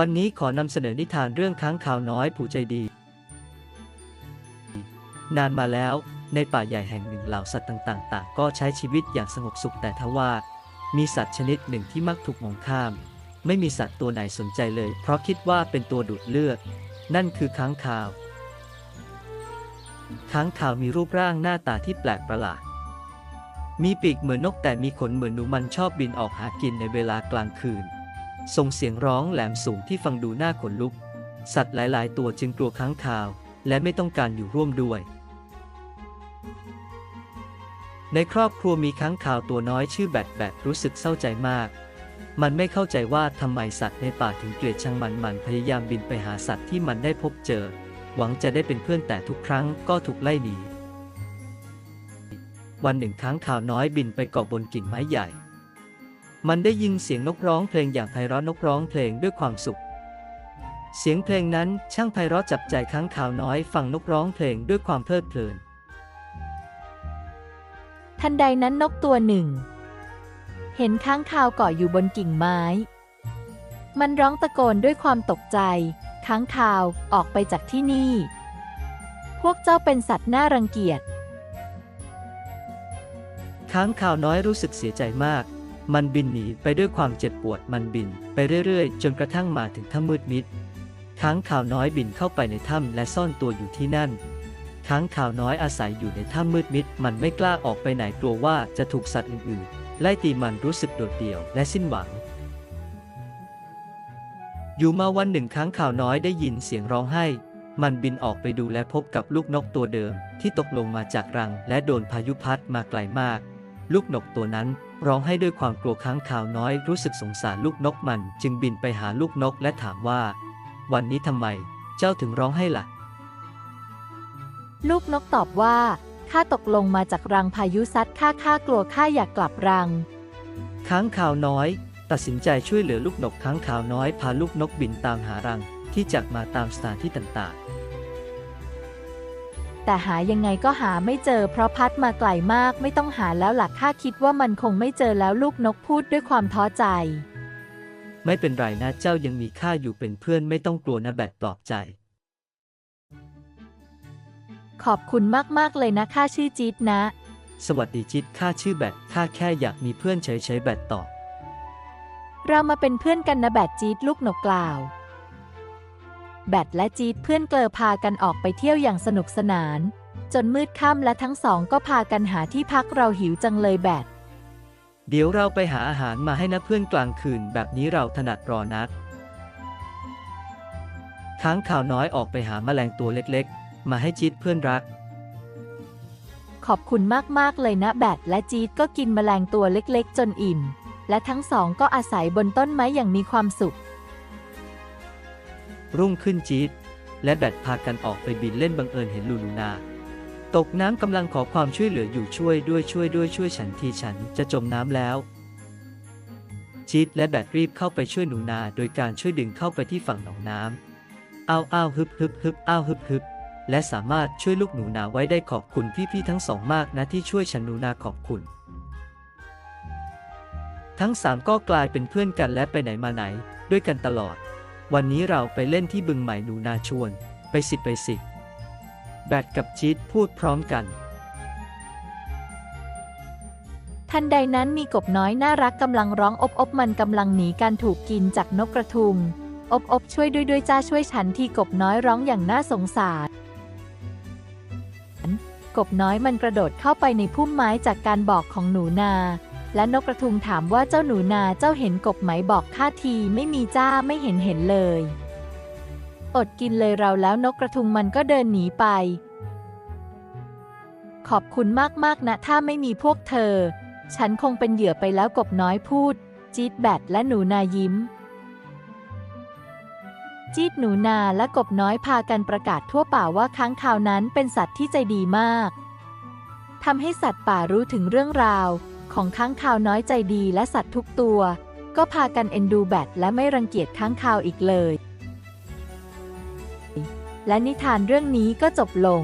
วันนี้ขอนำเสนอนิทานเรื่องค้างคาวน้อยผู้ใจดี นานมาแล้ว ในป่าใหญ่แห่งหนึ่งเหล่าสัตว์ต่างๆ ต่างก็ใช้ชีวิตอย่างสงบสุขแต่ทว่า มีสัตว์ชนิดหนึ่งที่มักถูกมองข้าม ไม่มีสัตว์ตัวไหนสนใจเลย เพราะคิดว่าเป็นตัวดูดเลือด นั่นคือค้างคาว ค้างคาวมีรูปร่างหน้าตาที่แปลกประหลาด มีปีกเหมือนนกแต่มีขนเหมือนหนูมันชอบบินออกหากินในเวลากลางคืน ส่งเสียงร้องแหลมสูงที่ฟังดูน่าขนลุก สัตว์หลายๆ ตัวจึงกลัวค้างคาว และไม่ต้องการอยู่ร่วมด้วย ในครอบครัวมีค้างคาวตัวน้อยชื่อแบดแบดรู้สึกเศร้าใจมาก มันไม่เข้าใจว่าทำไมสัตว์ในป่าถึงเกลียดชังมันมันพยายามบินไปหาสัตว์ที่มันได้พบเจอ หวังจะได้เป็นเพื่อนแต่ทุกครั้งก็ถูกไล่หนีวันหนึ่งค้างคาวน้อยบินไปเกาะบนกิ่งไม้ใหญ่ มันได้ยินเสียงนกร้องเพลงอย่างไพเราะนกร้องเพลงด้วยความสุข เสียงเพลงนั้นช่างไพเราะจับใจค้างคาวน้อยฟังนกร้องเพลงด้วยความเพลิดเพลิน ทันใดนั้นนกตัวหนึ่ง เห็นค้างคาวเกาะอยู่บนกิ่งไม้ มันร้องตะโกนด้วยความตกใจ ค้างคาวออกไปจากที่นี่ พวกเจ้าเป็นสัตว์น่ารังเกียจ ค้างคาวน้อยรู้สึกเสียใจมาก มันบินหนีไปด้วยความเจ็บปวดมันบินไปเรื่อยๆ จนกระทั่งมาถึงถ้ำมืดมิดค้างคาวน้อยบินเข้าไปในถ้ำและซ่อนตัวอยู่ที่นั่นค้างคาวน้อยอาศัยอยู่ในถ้ำมืดมิด มันไม่กล้าออกไปไหนกลัวว่าจะถูกสัตว์อื่นๆ ไล่ตีมันรู้สึกโดดเดี่ยวและสิ้นหวัง อยู่มาวันหนึ่งค้างคาวน้อยได้ยินเสียงร้องไห้ มันบินออกไปดูและพบกับลูกนกตัวเดิม ที่ตกลงมาจากรัง และโดนพายุพัดมาไกลมาก ลูกนกตัวนั้น ร้องให้ด้วยความกลัวค้างคาวน้อยรู้สึกสงสารลูกนกมัน จึงบินไปหาลูกนกและถามว่า วันนี้ทำไมเจ้าถึงร้องให้ล่ะ ลูกนกตอบว่าข้าตกลงมาจากรังพายุซัดข้าข้ากลัวข้าอยากกลับรัง ค้างคาวน้อย ตัดสินใจช่วยเหลือลูกนกค้างคาวน้อยพาลูกนกบินตามหารังที่จากมาตามสถานที่ต่าง แต่หายังไงก็หาไม่เจอเพราะพัดมาไกลมากไม่ต้องหาแล้วหลักข้าคิดว่ามันคงไม่เจอแล้วลูกนกพูดด้วยความท้อใจๆไม่เป็นไรนะเจ้ายังมีข้าอยู่เป็นเพื่อนไม่ต้องกลัวนะแบดปลอบใจ ขอบคุณมากๆเลยนะข้าชื่อจี๊ดนะ สวัสดีจิตข้าชื่อแบดข้าแค่อยากมีเพื่อนเฉยๆแบดตอบเรามาเป็นเพื่อนกันนะแบดจี๊ดลูกนกกล่าว แบดและจี๊ดเพื่อนเกลอพากันออกไปเที่ยวอย่างสนุกสนาน จนมืดค่ำและทั้งสองก็พากันหาที่พักเราหิวจังเลยแบด เดี๋ยวเราไปหาอาหารมาให้นะเพื่อนกลางคืน แบบนี้เราถนัดรอนัก ค้างข่าวน้อยออกไปหาแมลงตัวเล็กๆ มาให้จิตเพื่อนรัก ขอบคุณมากๆเลยนะแบดและจี๊ดก็กินแมลงตัวเล็กๆ จนอิ่ม และทั้งสองก็อาศัยบนต้นไม้อย่างมีความสุข รุ่งขึ้นจี๊ด และแบดพากันออกไปบินเล่นบังเอิญเห็นลูลูนา ตกน้ำกำลังขอความช่วยเหลืออยู่ช่วยด้วยช่วยด้วยช่วยฉันทีฉันจะจมน้ำแล้วจี๊ดและแบดรีบเข้าไปช่วยหนูนา โดยการช่วยดึงเข้าไปที่ฝั่งหนองน้ำอ้าวอ้าวฮึบฮึบฮึบอ้าวฮึบฮึบและสามารถช่วยลูกหนูนาไว้ได้ขอบคุณพี่ๆทั้งสองมากนะที่ช่วยฉันหนูนาขอบคุณ ทั้งสามก็กลายเป็นเพื่อนกันและไปไหนมาไหน ด้วยกันตลอด วันนี้เราไปเล่นที่บึงใหม่หนูนาชวน ไปสิไปสิ แบดกับจี๊ดพูดพร้อมกัน ทันใดนั้นมีกบน้อยน่ารักกำลังร้องอบอบมันกำลังหนีการถูกกินจากนกกระทุง อบอบช่วยด้วยด้วยจ้าช่วยฉันทีกบน้อยร้องอย่างน่าสงสารกบน้อยมันกระโดดเข้าไปในพุ่มไม้จากการบอกของหนูนา และนกกระทุงถามว่าเจ้าหนูนาเจ้าเห็นกบไหมบอกข้าทีไม่มีจ้าไม่เห็นเห็นเลย อดกินเลยเราแล้วนกกระทุงมันก็เดินหนีไป ขอบคุณมากๆนะ ถ้าไม่มีพวกเธอ ฉันคงเป็นเหยื่อไปแล้วกบน้อยพูด จี๊ดแบดและหนูนายิ้ม จี๊ดหนูนาและกบน้อยพากันประกาศทั่วป่าว่าค้างคาวนั้นเป็นสัตว์ที่ใจดีมากทำให้สัตว์ป่ารู้ถึงเรื่องราว ของค้างคาวน้อยใจดีและสัตว์ทุกตัว ก็พากันเอ็นดูแบทและไม่รังเกียจค้างคาวอีกเลย และนิทานเรื่องนี้ก็จบลง